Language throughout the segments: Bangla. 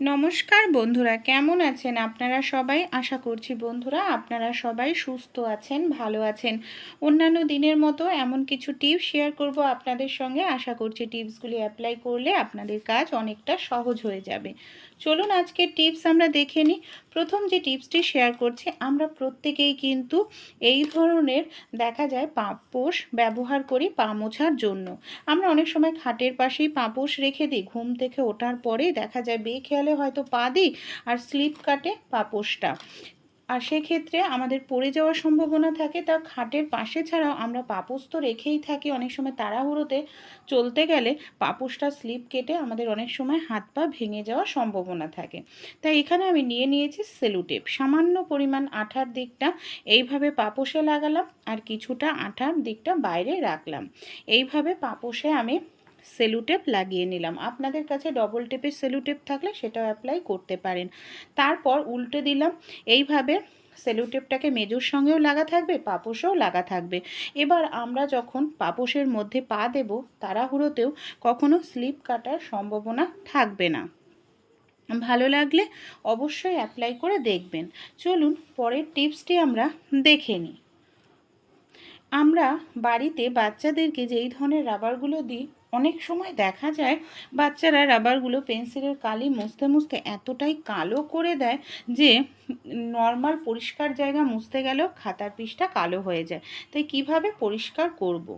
নমস্কার বন্ধুরা, কেমন আছেন আপনারা সবাই? আশা করছি বন্ধুরা আপনারা সবাই সুস্থ আছেন, ভালো আছেন। অন্যান্য দিনের মতো এমন কিছু টিপস শেয়ার করব আপনাদের সঙ্গে। আশা করছি টিপসগুলি অ্যাপ্লাই করলে আপনাদের কাজ অনেকটা সহজ হয়ে যাবে। চলুন আজকে টিপস আমরা দেখে নিই। প্রথম যে টিপসটি শেয়ার করছি, আমরা প্রত্যেকেই কিন্তু এই ধরনের দেখা যায় পাপোশ ব্যবহার করি পা মোছার জন্য। আমরা অনেক সময় খাটের পাশেই পাপোশ রেখে দিই, ঘুম থেকে ওঠার পরেই দেখা যায় বেখেয়ালে হয়তো পা দিই আর স্লিপ কাটে পাপোশটা। আর সেক্ষেত্রে আমাদের পড়ে যাওয়ার সম্ভাবনা থাকে, তা খাটের পাশে ছাড়াও আমরা পাপোস তো রেখেই থাকি, অনেক সময় তাড়াহুড়োতে চলতে গেলে পাপোসটা স্লিপ কেটে আমাদের অনেক সময় হাত পা ভেঙে যাওয়ার সম্ভাবনা থাকে। তাই এখানে আমি নিয়ে নিয়েছি সেলুটেপ। সামান্য পরিমাণ আঠার দিকটা এইভাবে পাপোসে লাগালাম আর কিছুটা আঠার দিকটা বাইরে রাখলাম। এইভাবে পাপোসে আমি সেলুটেপ লাগিয়ে নিলাম। আপনাদের কাছে ডবল টেপের সেলুটেপ থাকলে সেটাও অ্যাপ্লাই করতে পারেন। তারপর উল্টে দিলাম, এইভাবে সেলুটেপটাকে মেজুর সঙ্গেও লাগা থাকবে, পাপোশেও লাগা থাকবে। এবার আমরা যখন পাপোশের মধ্যে পা দেব, তাড়াহুড়োতেও কখনো স্লিপ কাটার সম্ভাবনা থাকবে না। ভালো লাগলে অবশ্যই অ্যাপ্লাই করে দেখবেন। চলুন, পরের টিপসটি আমরা দেখে নিই। আমরা বাড়িতে বাচ্চাদেরকে যেই ধরনের রাবারগুলো দিই অনেক সময় দেখা যায় বাচ্চারা রাবারগুলো পেন্সিলের কালি মুছতে মুছতে এতটাই কালো করে দেয় যে নর্মাল পরিষ্কার জায়গা মুছতে গেলেও খাতার পিসটা কালো হয়ে যায় তাই কীভাবে পরিষ্কার করব।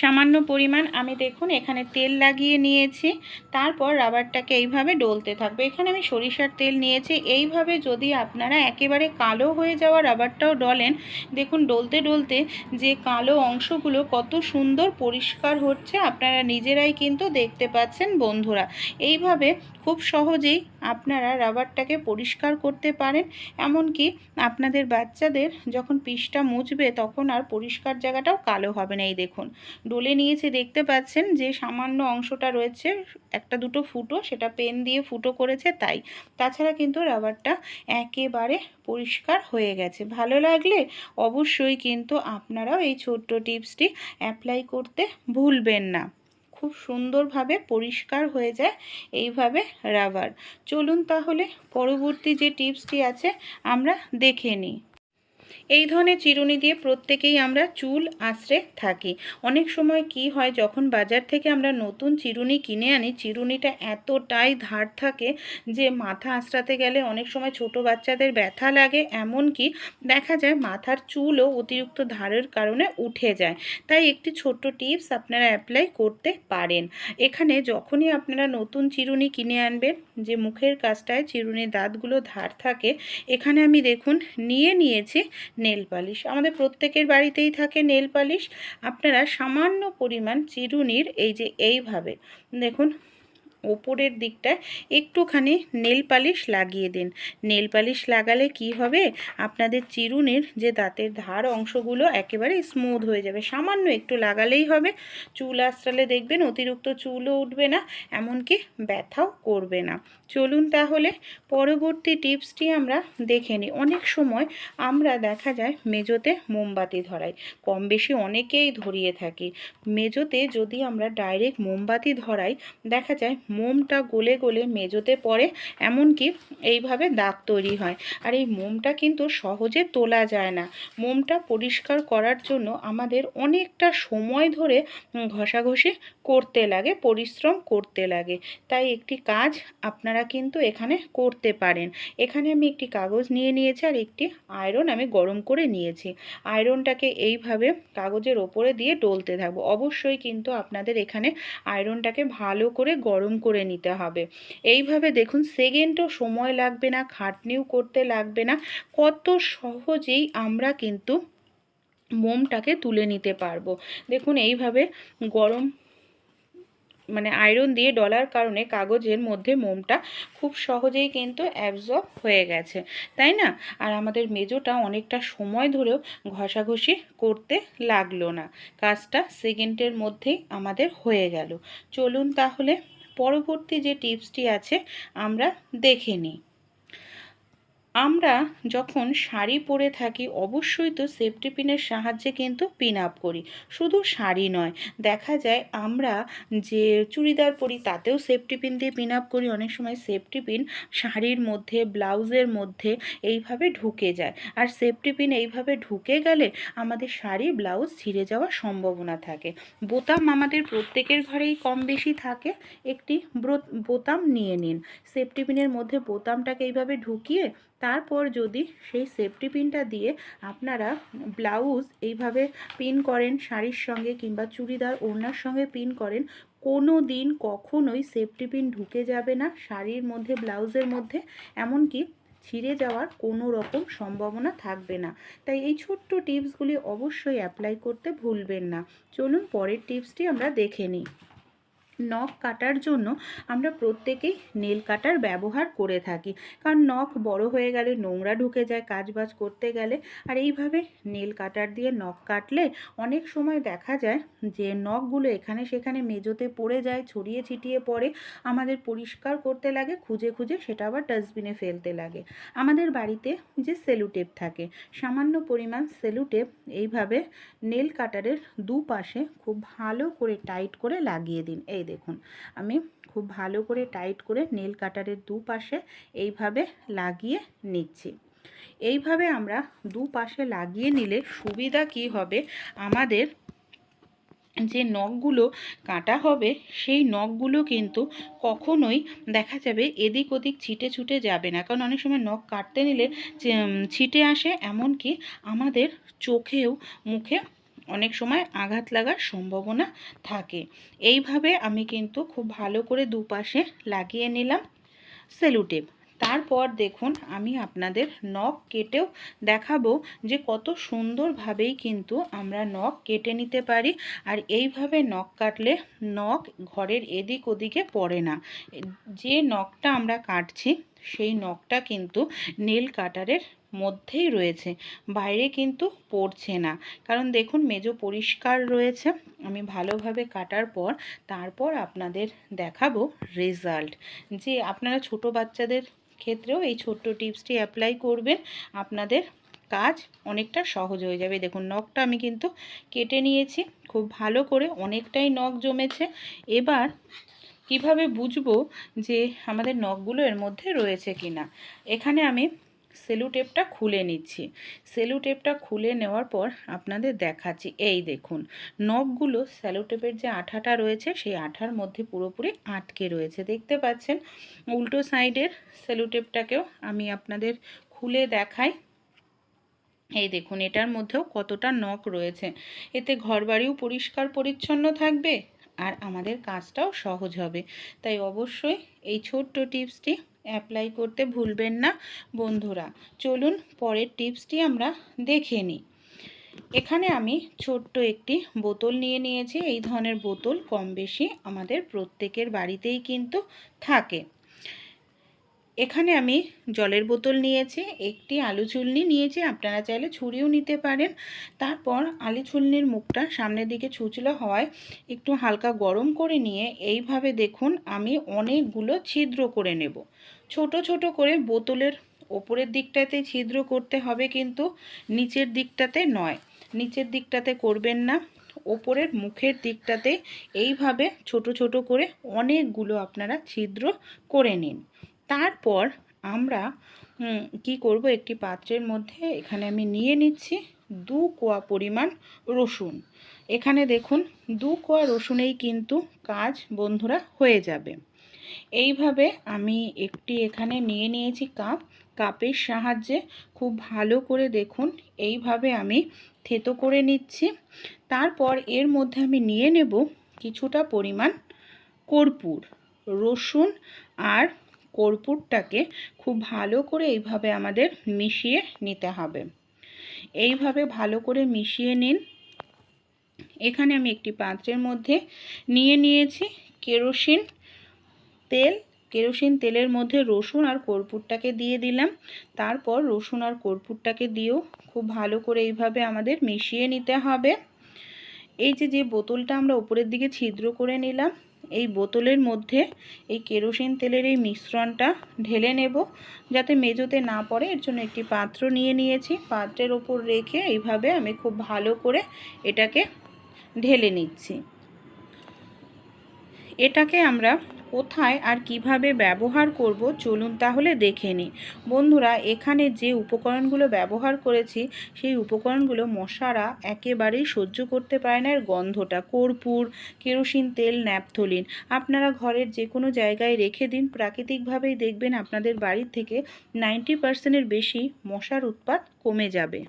সামান্য পরিমাণ আমি দেখুন এখানে তেল লাগিয়ে নিয়েছি, তারপর রাবারটাকে এইভাবে ডলতে থাকবে। এখানে আমি সরিষার তেল নিয়েছি, এইভাবে যদি আপনারা একেবারে কালো হয়ে যাওয়া রাবারটাও ডলেন, দেখুন ডলতে ডলতে যে কালো অংশগুলো কত সুন্দর পরিষ্কার হচ্ছে, আপনারা নিজেরাই কিন্তু দেখতে পাচ্ছেন বন্ধুরা। এইভাবে খুব সহজেই আপনারা রাবারটাকে পরিষ্কার করতে পারেন। এমনকি আপনাদের বাচ্চাদের যখন পিসটা মুছবে তখন আর পরিষ্কার জায়গাটাও কালো হবে না। এই দেখুন, ডলে নিয়েছে দেখতে পাচ্ছেন যে সামান্য অংশটা রয়েছে, একটা দুটো ফুটো, সেটা পেন দিয়ে ফুটো করেছে তাই। তাছাড়া কিন্তু রাবারটা একেবারে পরিষ্কার হয়ে গেছে। ভালো লাগলে অবশ্যই কিন্তু আপনারাও এই ছোট্ট টিপসটি অ্যাপ্লাই করতে ভুলবেন না। খুব সুন্দরভাবে পরিষ্কার হয়ে যায় এইভাবে রাবার। চলুন তাহলে পরবর্তী যে টিপসটি আছে, আমরা দেখে নিই। এই ধরনের চিরুনি দিয়ে প্রত্যেকেই আমরা চুল আঁচড়ে থাকি। অনেক সময় কি হয়, যখন বাজার থেকে আমরা নতুন চিরুনি কিনে আনি, চিরুনিটা এতটাই ধার থাকে যে মাথা আঁচড়াতে গেলে অনেক সময় ছোট বাচ্চাদের ব্যথা লাগে, এমনকি দেখা যায় মাথার চুলও অতিরিক্ত ধারের কারণে উঠে যায়। তাই একটি ছোট্ট টিপস আপনারা অ্যাপ্লাই করতে পারেন। এখানে যখনই আপনারা নতুন চিরুনি কিনে আনবেন যে মুখের কাজটায় চিরুনির দাঁতগুলো ধার থাকে, এখানে আমি দেখুন নিয়ে নিয়েছি নেল পালিশ। আমাদের প্রত্যেকের বাড়িতেই থাকে নেল পালিশ। আপনারা সামান্য পরিমাণ চিরুনির এই যে এইভাবে, দেখুন ওপরের দিকটায় একটুখানি নেল পালিশ লাগিয়ে দিন। নেল পালিশ লাগালে কি হবে? আপনাদের চিরুনির যে দাঁতের ধার অংশগুলো একেবারে স্মুথ হয়ে যাবে। সামান্য একটু লাগালেই হবে। চুল আশ্রালে দেখবেন অতিরিক্ত চুলও উঠবে না, এমনকি ব্যথাও করবে না। চলুন তাহলে পরবর্তী টিপসটি আমরা দেখে নিই। অনেক সময় আমরা দেখা যায় মেজোতে মোমবাতি ধরাই। কম বেশি অনেকেই ধরিয়ে থাকি। মেজোতে যদি আমরা ডাইরেক্ট মোমবাতি ধরাই, দেখা যায় মোমটা গলে গলে মেজোতে পড়ে, এমনকি এইভাবে দাগ তৈরি হয়। আর এই মোমটা কিন্তু সহজে তোলা যায় না। মোমটা পরিষ্কার করার জন্য আমাদের অনেকটা সময় ধরে ঘষাঘষি করতে লাগে, পরিশ্রম করতে লাগে। তাই একটি কাজ আপনারা কিন্তু এখানে করতে পারেন। এখানে আমি একটি কাগজ নিয়ে নিয়েছি আর একটি আয়রন আমি গরম করে নিয়েছি। আয়রনটাকে এইভাবে কাগজের ওপরে দিয়ে ডলতে থাকব। অবশ্যই কিন্তু আপনাদের এখানে আয়রনটাকে ভালো করে গরম করে নিতে হবে। এইভাবে দেখুন, সেকেন্ডও সময় লাগবে না, খাটনিও করতে লাগবে না। কত সহজেই আমরা কিন্তু মোমটাকে তুলে নিতে পারব। দেখুন, এইভাবে গরম মানে আয়রন দিয়ে ডলার কারণে কাগজের মধ্যে মোমটা খুব সহজেই কিন্তু অ্যাবজর্ব হয়ে গেছে, তাই না? আর আমাদের মেজোটা অনেকটা সময় ধরেও ঘষাঘষি করতে লাগল না। কাজটা সেকেন্ডের মধ্যেই আমাদের হয়ে গেল। চলুন তাহলে পরবর্তী যে টিপসটি আছে আমরা দেখে নিই। আমরা যখন শাড়ি পরে থাকি, অবশ্যই তো সেফটি পিনের সাহায্যে কিন্তু পিন আপ করি। শুধু শাড়ি নয়, দেখা যায় আমরা যে চুড়িদার পরি, তাতেও সেফটি পিন দিয়ে পিন আপ করি। অনেক সময় সেফটি পিন শাড়ির মধ্যে, ব্লাউজের মধ্যে এইভাবে ঢুকে যায়। আর সেফটি পিন এইভাবে ঢুকে গেলে আমাদের শাড়ি, ব্লাউজ ছিঁড়ে যাওয়ার সম্ভাবনা থাকে। বোতাম আমাদের প্রত্যেকের ঘরেই কম বেশি থাকে। একটি বোতাম নিয়ে নিন। সেফটি পিনের মধ্যে বোতামটাকে এইভাবে ঢুকিয়ে তারপর যদি সেই সেফটি পিনটা দিয়ে আপনারা ব্লাউজ এইভাবে পিন করেন, শাড়ির সঙ্গে কিংবা চুড়িদার, ওড়নার সঙ্গে পিন করেন, কোনো দিন কখনোই সেফটি পিন ঢুকে যাবে না শাড়ির মধ্যে ব্লাউজের মধ্যে। এমনকি ছিঁড়ে যাওয়ার কোনো রকম সম্ভাবনা থাকবে না। তাই এই ছোট্ট টিপসগুলি অবশ্যই অ্যাপ্লাই করতে ভুলবেন না। চলুন পরের টিপসটি আমরা দেখে নিই। নখ কাটার জন্য আমরা প্রত্যেকেই নেল কাটার ব্যবহার করে থাকি। কারণ নখ বড় হয়ে গেলে নোংরা ঢুকে যায়, কাজবাজ করতে গেলে। আর এইভাবে নেল কাটার দিয়ে নখ কাটলে অনেক সময় দেখা যায় যে নখগুলো এখানে সেখানে মেজোতে পড়ে যায়, ছড়িয়ে ছিটিয়ে পড়ে, আমাদের পরিষ্কার করতে লাগে, খুঁজে খুঁজে সেটা আবার ডাস্টবিনে ফেলতে লাগে। আমাদের বাড়িতে যে সেলুটেপ থাকে, সামান্য পরিমাণ সেলুটেপ এইভাবে নেল কাটারের দুপাশে খুব ভালো করে টাইট করে লাগিয়ে দিন। এই দেখুন, আমি খুব ভালো করে টাইট করে নেল কাটারের দুপাশে এইভাবে লাগিয়ে নিচ্ছি। এইভাবে আমরা দুপাশে লাগিয়ে নিলে সুবিধা কি হবে? আমাদের যে নখগুলো কাটা হবে, সেই নখগুলো কিন্তু কখনোই দেখা যাবে এদিক ওদিক ছিটে ছুটে যাবে না। কারণ অনেক সময় নখ কাটতে নিলে ছিটে আসে, এমনকি আমাদের চোখেও, মুখে অনেক সময় আঘাত লাগার সম্ভাবনা থাকে। এইভাবে আমি কিন্তু খুব ভালো করে দুপাশে লাগিয়ে নিলাম সেলুটেপ তারপর দেখুন, আমি আপনাদের নখ কেটেও দেখাবো যে কত সুন্দরভাবেই কিন্তু আমরা নখ কেটে নিতে পারি। আর এইভাবে নখ কাটলে নখ ঘরের এদিক ওদিকে পড়ে না। যে নখটা আমরা কাটছি, সেই নখটা কিন্তু নেল কাটারের মধ্যেই রয়েছে, বাইরে কিন্তু পড়ছে না। কারণ দেখুন মেজো পরিষ্কার রয়েছে। আমি ভালোভাবে কাটার পর তারপর আপনাদের দেখাবো রেজাল্ট যে আপনারা ছোট বাচ্চাদের ক্ষেত্রেও এই ছোট্ট টিপসটি অ্যাপ্লাই করবেন, আপনাদের কাজ অনেকটা সহজ হয়ে যাবে। দেখুন নখটা আমি কিন্তু কেটে নিয়েছি। খুব ভালো করে অনেকটাই নখ জমেছে। এবার কীভাবে বুঝব যে আমাদের নখগুলো এর মধ্যে রয়েছে কিনা? এখানে আমি সেলু টেপটা খুলে নিচ্ছি। সেলু টেপটা খুলে নেওয়ার পর আপনাদের দেখাচ্ছি। এই দেখুন, নখগুলো সেলো যে আঠাটা রয়েছে, সেই আঠার মধ্যে পুরোপুরি আটকে রয়েছে। দেখতে পাচ্ছেন, উল্টো সাইডের সেলু টেপটাকেও আমি আপনাদের খুলে দেখাই। এই দেখুন, এটার মধ্যেও কতটা নখ রয়েছে। এতে ঘরবাড়িও পরিষ্কার পরিচ্ছন্ন থাকবে। আর আমাদের কাজটাও সহজ হবে। তাই অবশ্যই এই ছোট্ট টিপসটি অ্যাপ্লাই করতে ভুলবেন না বন্ধুরা। চলুন পরের টিপসটি আমরা দেখে নিই। এখানে আমি ছোট্ট একটি বোতল নিয়ে নিয়েছি। এই ধরনের বোতল কম বেশি আমাদের প্রত্যেকের বাড়িতেই কিন্তু থাকে। এখানে আমি জলের বোতল নিয়েছি, একটি আলু চুলনি নিয়েছি, আপনারা চাইলে ছুরিও নিতে পারেন। তারপর আলু চুলনির মুখটা সামনের দিকে ছুচলো হওয়ায় একটু হালকা গরম করে নিয়ে এইভাবে দেখুন আমি অনেকগুলো ছিদ্র করে নেব। ছোট ছোট করে বোতলের ওপরের দিকটাতে ছিদ্র করতে হবে কিন্তু নিচের দিকটাতে নয়। নিচের দিকটাতে করবেন না, ওপরের মুখের দিকটাতে এইভাবে ছোট ছোট করে অনেকগুলো আপনারা ছিদ্র করে নিন। তারপর আমরা কি করব? একটি পাত্রের মধ্যে এখানে আমি নিয়ে নিচ্ছি দু কোয়া পরিমাণ রসুন। এখানে দেখুন, দু কোয়া রসুনেই কিন্তু কাজ বন্ধুরা হয়ে যাবে। এইভাবে আমি একটি এখানে নিয়ে নিয়েছি কাপ। কাপের সাহায্যে খুব ভালো করে দেখুন, এইভাবে আমি থেতো করে নিচ্ছি। তারপর এর মধ্যে আমি নিয়ে নেব কিছুটা পরিমাণ কর্পূর, রসুন আর কর্পূরটাকে খুব ভালো করে এইভাবে আমাদের মিশিয়ে নিতে হবে। এইভাবে ভালো করে মিশিয়ে নিন। এখানে আমি একটি পাত্রের মধ্যে নিয়ে নিয়েছি কেরোসিন তেল। কেরোসিন তেলের মধ্যে রসুন আর কর্পূরটাকে দিয়ে দিলাম। তারপর রসুন আর কর্পূরটাকে দিয়েও খুব ভালো করে এইভাবে আমাদের মিশিয়ে নিতে হবে। এই যে যে বোতলটা আমরা ওপরের দিকে ছিদ্র করে নিলাম এই বোতলের মধ্যে এই কেরোসিন তেলের এই মিশ্রণটা ঢেলে নেব যাতে মেজোতে না পড়ে। এর জন্য একটি পাত্র নিয়ে নিয়েছি। পাত্রের ওপর রেখে এইভাবে আমি খুব ভালো করে এটাকে ঢেলে নিচ্ছি। এটাকে আমরা কোথায় আর কীভাবে ব্যবহার করব চলুন তাহলে দেখে নিই। বন্ধুরা, এখানে যে উপকরণগুলো ব্যবহার করেছি, সেই উপকরণগুলো মশারা একেবারেই সহ্য করতে পারে না এর গন্ধটা। কর্পূর, কেরোসিন, তেল, ন্যাপথলিন আপনারা ঘরের যে কোনো জায়গায় রেখে দিন। প্রাকৃতিকভাবেই দেখবেন আপনাদের বাড়ির থেকে নাইনটি পার্সেন্টের বেশি মশার উৎপাত কমে যাবে।